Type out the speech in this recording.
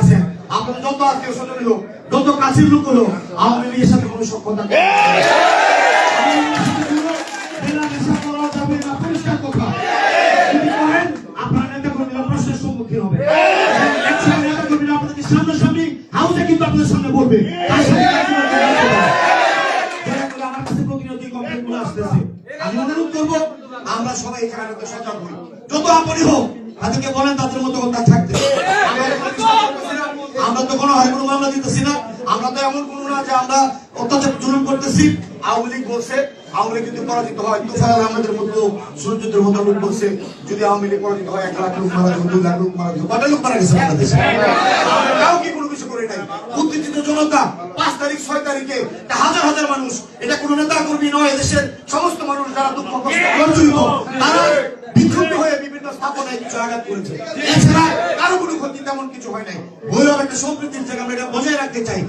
আছেন, আপনাদের যত আত্মীয় স্বজন যত কাছের লোক হলো আওয়ামী লীগের সাথে কোনো আমার সবাই এখানে সজাগ হই। যত আপনি হোক, তাদেরকে বলেন তাদের মতো কথা থাকতে আমরা তো কোনো কিছু করতেছি না, আমরা তো কোনো হয় কোনো মামলা দিতেছি না। আমরা তো এমন কোনো না যে আমরা অত্যাচার জুলুম করতেছি। আওয়ামী লীগ বলছে, আওয়ামী লীগ যদি পরাজিত হয়। তুফাইল আহমেদের মতো সূর্যদের মতো লোক বলছে, যদি আওয়ামী লীগ পরাজিত হয়, এক লাখ লোক মারা যাবে দুই লাখ লোক মারা যাবে কটা লোক মারা গেছে বাংলাদেশে কাউকে কোনো কিছু করে নাই। উত্তেজিত জনতা, পাঁচ তারিখ, ছয় তারিখে হাজার হাজার মানুষ, এটা কোনো নেতা কর্মী নয় দেশের সমস্ত মানুষ যারা দুঃখ কষ্ট জর্জরিত তারা বিক্ষুব্ধ হয়ে বিভিন্ন স্থাপনায় কিছু আঘাত করেছে। এছাড়া কারও কোনো ক্ষতি তেমন কিছু হয় নাই। একটা সম্প্রীতির জায়গা আমরা এটা বজায় রাখতে চাই।